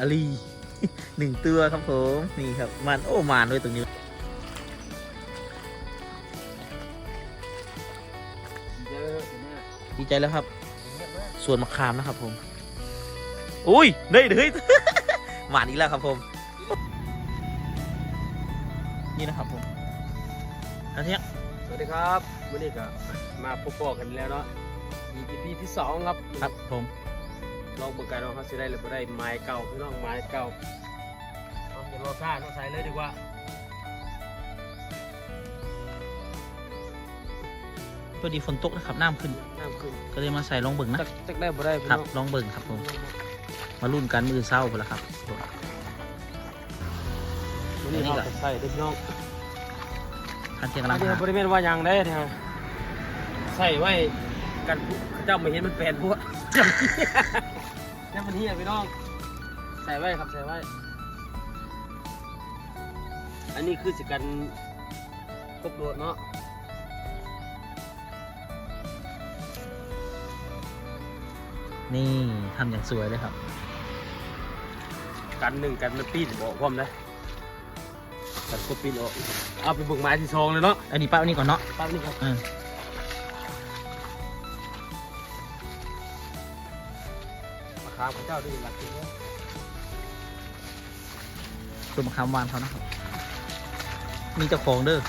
อาลีหนึ่งตัวครับผมนี่ครับมันโอ้มานด้วยตรงนี้เยอะเนี่ยดีใจแล้วครับ ส่วนมะขามนะครับผม อุ้ยเฮ้ยเฮ้ยหมานอีกแล้วครับผม นี่นะครับผมอันเนี้ยสวัสดีครับวันนี้ก็มาพบปะกันแล้วเนาะ EP ที่สองครับ ครับผม ลองเบิ่งกันว่าเขาสิได้หรือบ่ได้ไม้เก่าพี่น้องไม้เก่าเอาอย่ารอซ่าต้องใส่เลยดีกว่าพอดีฝนตกนะครับน้ำขึ้น น้ำขึ้นก็เลยมาใส่ลองเบิ่งนะจักจักได้บ่ได้พี่ครับน้องลองเบิ่งครับผมมารุ่นกันมือเศร้าไปแล้วครับ วันนี้เราจะใส่เด้อพี่น้องคันเทียงอักำลันงนี้หาบริเวณว่าหยังได้เนี่ยใส่ไว้กันผู้เขาเจ้าไม่เห็นมันแปลนพวก นี่มันเฮียพี่น้อง ใส่ไว้ครับใส่ไว้ อันนี้คือสิกันตบโดดเนาะนี่ทำอย่างสวยเลยครับ กันหนึ่งกันมันปีนบอกพร้อมนะกันก็ปีนออก เอาไปเบุกไม้ที่ซองเลยเนาะ อันนี้ป้าอันนี้ก่อนเนาะปั๊บนี่ครับเออ มาค้ามพระเจ้าด้วยหลักจริงนะส่วนมะขามหวานเขานะครับ มีเจ้าของเด้อ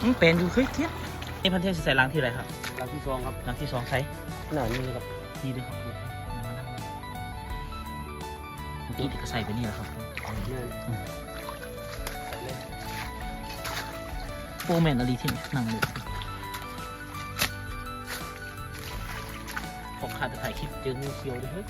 อืมเป็นอยู่เฮ้ยเทียบนี่พันเทียบสิใส่ล้างที่ไรครับหลักที่ซองครับล้างที่สองใส่หนานี่ครับนี่ด้วยครับเมื่อกี้ที่ก็ใส่ไปนี่แหละครับเนี่ยใส่เลยโฟร์แมนอลีที่นั่งเลย ผมขาดจะถ่ายคลิปเจองูเขียวด้วยเฮ้ย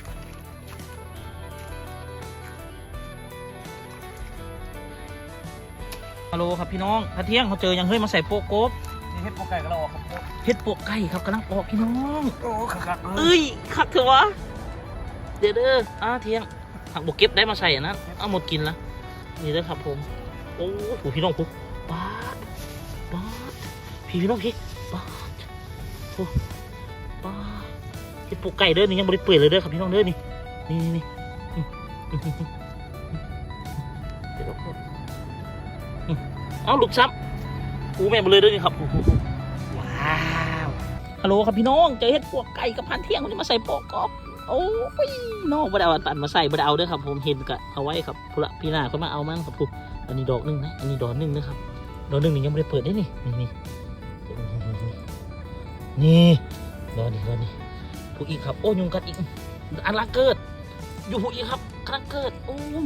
ฮัลโหลครับพี่น้องถ้าเที่ยงเขาเจอยังเฮ้ยมาใส่โปะโกบนี่เฮ็ดโปรไก่ก็เราออกครับเฮ็ดโปะไก่ครับกำลังออกพี่น้องโอ้ขักๆเลยเอ้ยคักเถอะวะเดี๋ยวเด้ออ้าเที่ยงหักบกเก็บได้มาใส่อันนั้นเอาหมดกินละนี่เด้อครับผมโอ้โหพี่น้องปุ๊บป๊าดป๊าดพี่พี่น้องพี่ป๊าดโอ้ป๊าด เฮ็ดโปะไก่เด้อนี่ยังบริเปื่อยเลยเด้อครับพี่น้องเด้อนี่นี่นี่นี่อืมอืมอืมอืมเดี๋ยวเราพูดอืมเอ้าลูกซับกูแม่มาเลยเด้อนี่ครับว้าวฮัลโหลครับพี่น้องเจอเห็ดปวกไก่กับพันเที่ยงวันนี้มาใส่โปะกอบโอ้ยน้องบดเอาปั่นมาใส่บดเอาเด้อครับ ผมเห็นกะเอาไว้ครับพุระพี่นาเขามาเอามั่งครับผมอันนี้ดอกหนึงนะอันนี้ดอกหนึงนะครับดอกหนึงนี่ยังไม่ได้เปิดได้นี่นี่นี่นี่ดอกนี้ดอกนี้ ผู้อีกครับ โอ้ยุงกัดอีก อันละเกิด อยู่ผู้อีกครับกำลังเกิด โอ้ย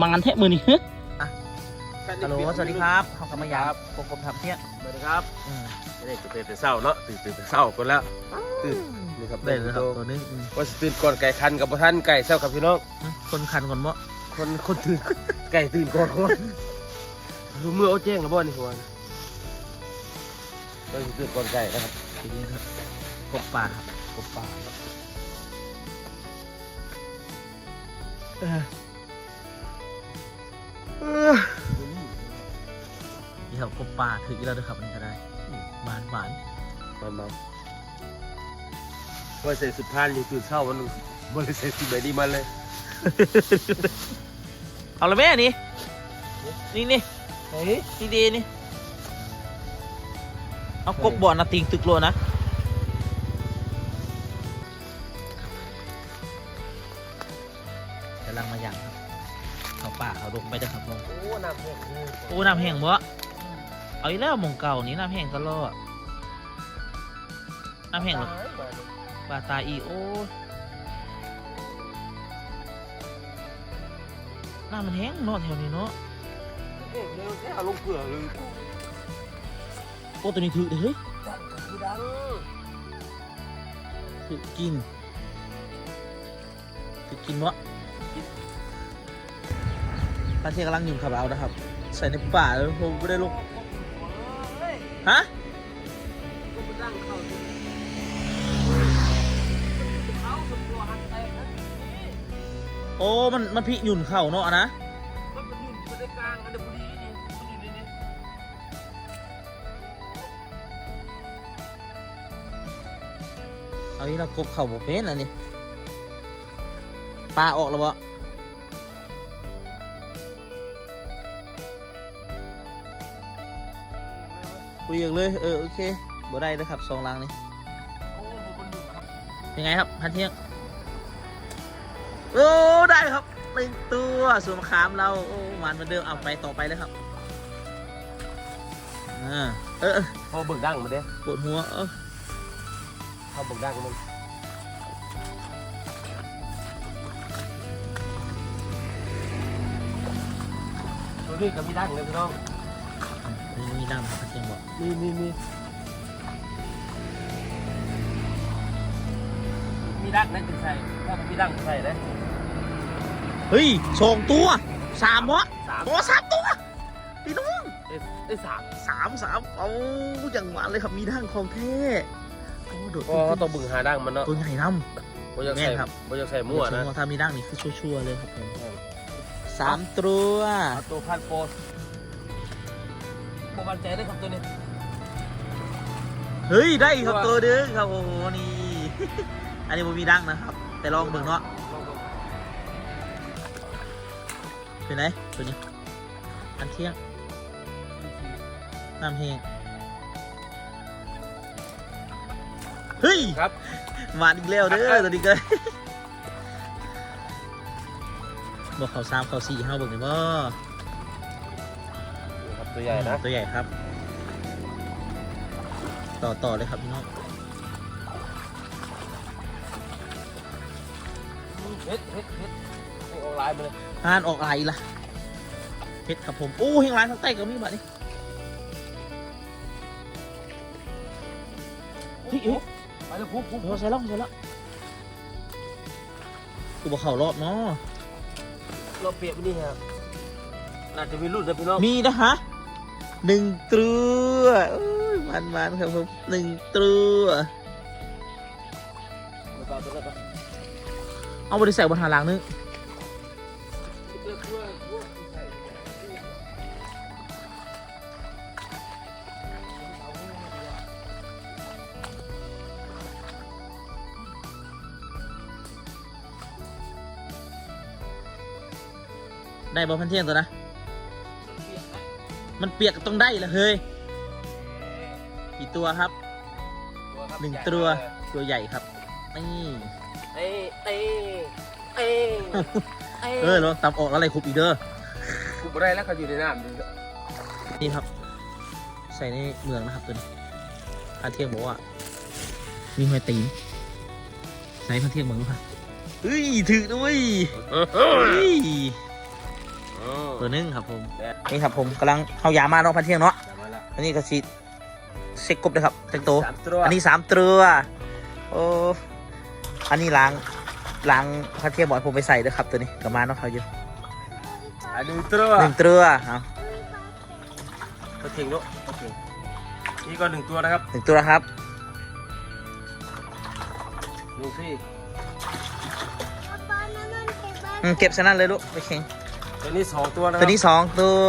มังอันแทะมือนี่ฮัลโหลสวัสดีครับเขากำมายาบปกกบทำเที่ยงสวัสดีครับอืมไม่ได้ตื่นแต่เช้าเนาะตื่นตื่นแต่เช้าก่อนแล้วตื่นนี่ครับได้เลยครับตัวนี้อืมว่าสิตื่นก่อนไก่คันกับพ่ท่านไก่เช้าครับพี่น้องคนคันก่อนบ่คนคนตื่นไก่ตื่นก่อนคนรู้เมื่อเอาแจ้งแล้วบ่นี่หัวนะเราสิตื่นก่อนไก่นะครับทีนี้ครับกบป่าครับ กบป่าเนี่ครับกบป่าถืออีกแล้วด้วยครับอันก็ได้หวานหวานมามาว่าใส่สุดพานอยู่ตื่นเช้าวันนึงบ่ได้ใส่สุดแบบนี้มาเลย เอาละแม่นี่นี่นี่เฮ้ยดีดีนี่ เอากบบ่อนะติงตึกโลนะ ป่าเขาลงไปเด้อครับผมโอ้น้ำแห้งเลยโอ้น้ำแห้งบ่เอาอีกแล้วหมองเก่านี่น้ำแห้งตลอดน้ำแห้งเหรอปลาตายอีโอ้ยน้ำมันแห้งเนาะแถวนี้เนาะแห้งเลยแค่เอาลงเกลือเลยโอ้ตัวนี้ถือเด้อเฮ้ยดังคือดังถือกินถือกินวะ ปลาเทียกำลังยุ่งขับเอานะครับ ใส่ในป่าแล้วผมไม่ได้ลงฮะโอ้ มันมันพิยุ่นเข่าเนาะนะเอานี้เรากบเข่าบกเป็นแล้วนี่ปลาออกแล้วบ่ คุยอย่างเลยเออโอเคบ่ได้นะครับสองลังนี่โอ้โหคนหนึ่งครับยังไงครับพันเที่ยงโอ้ได้ครับหนึ่งตัวส่วนมขามเราโอ้มันเหมือนเดิมเอาไปต่อไปเลยครับอ่าเออเออพอเบิกดังมาเด้ปวดหัวเออพอเบิกดังมันตัวนี้ก็มีดังเลยพี่น้อง นี่มีดำครับเที่ยงบอกมีมีมีมีดังนั่นจะใส่ถ้าผมมีดังจะใส่เลยเฮ้ยสองตัวสามวะสามโอ้สามตัวพี่น้องเอ้ยเอ้สามสามสามเอาอย่างหวานเลยครับมีดังของแท้โอ้โดดก็ต้องบึงหาดังมันเนาะตัวใหญ่น้บ่ยากแม่ใส่ครับบ่ยากใส่มั่วนะถ้ามีดั้งนี่คือชัวร์ๆเลยครับผมสามตัวตัวพันโปร โมบันใจได้ครับตัวนี้เฮ้ยได้อีกครับตัวดึงครับโอ้โหนี่ อันนี้ผมมีดั้งนะครับ แต่ลองเบิ่งเนาะเป็นไงตัวนี้อันเที่ยงน้ำเฮงเฮ้ยครับมาอีกแล้วเด้อตัวนี้ก็บอกเขาสามเขาสี่เฮาเบิ่งเลยบ่ครับ ตัวใหญ่นะตัวใหญ่ครับ ต่อต่อเลยครับพี่น้องเฮ็ดเฮ็ดเฮ็ดให้ออนไลน์ไปเลยหานออกอะไรล่ะเพชรครับผมโอ้เฮงร้านข้างใต้ก็มีบัดนี้เฮ้ยเฮ้ยไปแล้วปุ๊บปุ๊บเราใส่แล้วใส่แล้วกูบอกเขารอบเนาะเราเปรียบไปนี่ครับน่าจะมีรุ่นนะพี่น้องมีนะฮะ หนึ่งตัวเอ้ยมันมันครับผมหนึ่งตัวมาต่อเอาบริใส่บนหาหลังนึงได้บอลพันเที่ยงตัวนะ มันเปียกต้องได้ละเฮ้ยกี่ตัวครับหนึ่งตัวตัวใหญ่ครับนี่เอ้เอ้เอ้เอ้เออลองตับออกแล้วอะไรคุบอีกเด้อกูบ่ได้แล้วเขาอยู่ในน้ำดูนี่ครับ ใส่ในเมืองนะครับตัวนี้พันเที่ยงบอกว่ามีหอยตีนใส่พันเที่ยงเมืองครับเฮ้ยถือด้วยเฮ้ย ตัวหนึงครับผมนี่ครับผมกำลังเข้ายามาเนาะพันเที่ยงเนาะอันนี้ก็สิเซ็กกบเลยครับเต็งโตสามตัวอันนี้สามตัวโอ้อันนี้ล้างล้างพัดเทียมบอยผมไปใส่ด้วยครับตัวนี้กลับมาเนาะเขาอยู่อันหนึ่งตัวหนึ่งตัวเอาก็ทิ้งลูกโอเคนี่ก็หนึ่งตัวนะครับหนึ่งตัวครับดูสิอืมเก็บซะนั่นเลยลูกไปเข่ง ตัวนี้สองตัวนะคตัรัวนี้สองตัว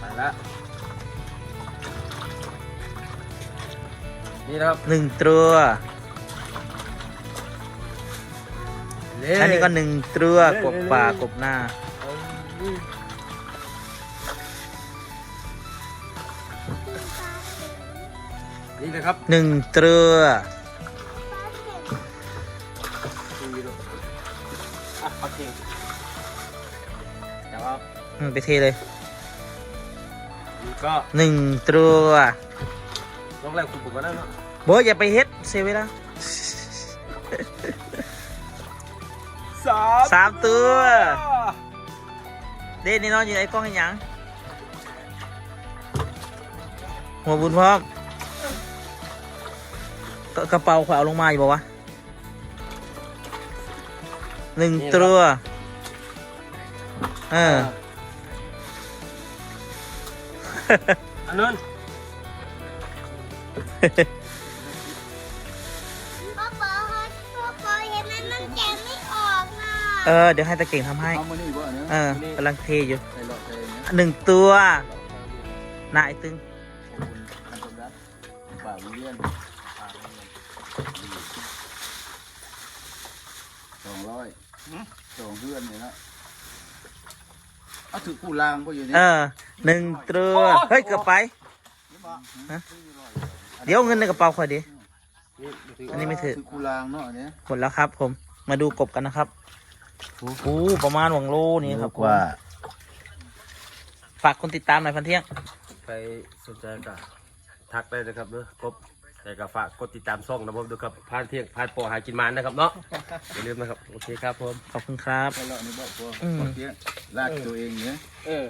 ไปแล้วนี่นะครับหนึ่งตัวเล่อันนี้ก็หนึ่งตัวกบปากกบหน้านี่นะครับหนึ่งตัวดูดูอะโอเค ไปเทเลยนี่ก็หนึ่งตัวต้องแรงคุณผมก็ได้เนาะโบทอย่าไปเฮ็ดเซเวลาสามสามตัว เด่นนี่นอนอยู่ในกล้องให้หยังหัวบุญพร้อมกระกระเป๋าขวาเอาลงมาอยู่บอกวะหนึ่งตัว เออ อันนั้นพ่อปอพ่อปอเห็นมันมันแกะไม่ออกนะเออ เดี๋ยวให้ตะเก่งทำให้ เอามานี่บ่เนี่ยเออกำลังเทอยู่ใส่หลอดใส่เนี่ยหนึ่งตัวหน้าไอ้ตึงอันตรายป่าวิเลียนป่าวิเลียนสองร้อยสองเพื่อนเนี่ยนะเอาถือกูลางก็อยู่นี่เออ หนึ่งเตรือเฮ้ยเกือบไปฮะเดี๋ยวเงินในกระเป๋าคอยดินี่ถืออันนี้ไม่ถือถือกูลางเนาะอันเนี้ยหมดแล้วครับ ผม มาดูกบกันนะครับโอ้โหประมาณหวังโลนี่ครับผมฝากคนติดตามหน่อยพันเที่ยงใครสนใจก็ทักได้นะครับเด้อกบแต่ก็ฝากกดติดตามช่องนะผมด้วยครับพานเที่ยงพานปอหากินมันนะครับเนาะอย่าลืมนะครับ โอเคครับผม ขอบคุณครับก็เลาะนี่บอกว่าอืมเมื่อกี้ลากตัวเองเนี่ยเออ